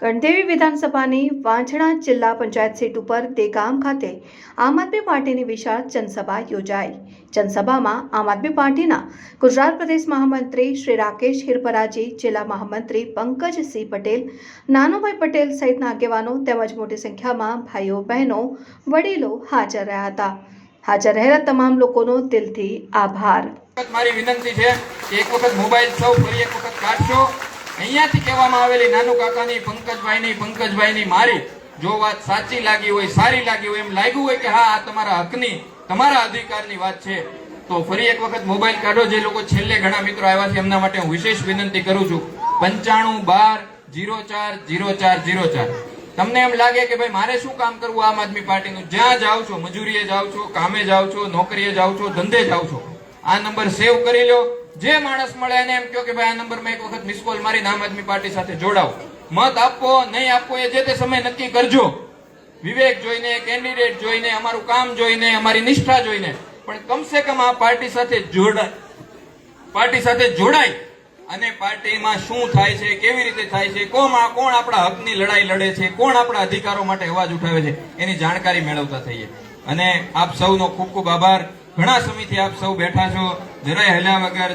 ગણદેવી વિધાનસભાની વાંછણા જિલ્લા પંચાયત સીટ ઉપર દેગામ ખાતે આમ આદમી પાર્ટીની વિશાળ જનસભા યોજાઈ. જનસભામાં આમ આદમી પાર્ટીના ગુજરાત પ્રદેશ મહામંત્રી શ્રી રાકેશ હિરપરાજી, જિલ્લા મહામંત્રી પંકજસિંહ પટેલ, નાનુભાઈ પટેલ સહિતના આગેવાનો તેમજ મોટી સંખ્યામાં ભાઈઓ, બહેનો, વડીલો હાજર રહ્યા હતા. હાજર રહેલા તમામ લોકોનો દિલથી આભાર. મારી વિનંતી છે, એક વખત મોબાઈલ સૌ ફરી એક વખત કાઢશો. અહીંયાથી કહેવામાં આવેલી નાનુ કાકાની, પંકજભાઈની પંકજભાઈની મારી, જો વાત સાચી લાગી હોય, સારી લાગી હોય, એમ લાગ્યું હોય કે હા, આ તમારા હકની, તમારા અધિકારની વાત છે, તો ફરી એક વખત મોબાઈલ કાઢો. જે લોકો છેલ્લે ઘણા મિત્રો આવ્યા છે, એમના માટે હું વિશેષ વિનંતી કરું છું. પંચાણું બાર જીરો ચાર જીરો ચાર જીરો ચાર. તમને એમ લાગે કે ભાઈ મારે શું કામ કરવું આમ આદમી પાર્ટીનું? જ્યાં જાઓ છો, મજૂરીએ જાઓ છો, કામે જાઓ છો, નોકરીએ જાઓ છો, ધંધે જાઓ છો. આ નંબર સેવ કરી લો. જે માણસ મળે એને એમ કહો કે ભાઈ આ નંબરમાં એક વખત મિસ કોલ મારીને આમ આદમી પાર્ટી સાથે જોડાવો મત આપવો નહીં આપવો એ જે તે સમય નક્કી કરજો. વિવેક જોઈને કેન્ડિડેટ જોઈને, અમારું કામ જોઈને, અમારી નિષ્ઠા જોઈને. પણ કમસે કમ આ પાર્ટી સાથે જોડાય પાર્ટી સાથે જોડાય. અને પાર્ટીમાં શું થાય છે, કેવી રીતે થાય છે કોણ કોણ આપણા હકની લડાઈ લડે છે, કોણ આપણા અધિકારો માટે અવાજ ઉઠાવે છે, એની જાણકારી મેળવતા થઈએ. અને આપ સૌનો ખૂબ ખૂબ આભાર. ઘણા સમયથી આપ સૌ બેઠા છો. જરાય હલ્યા વગર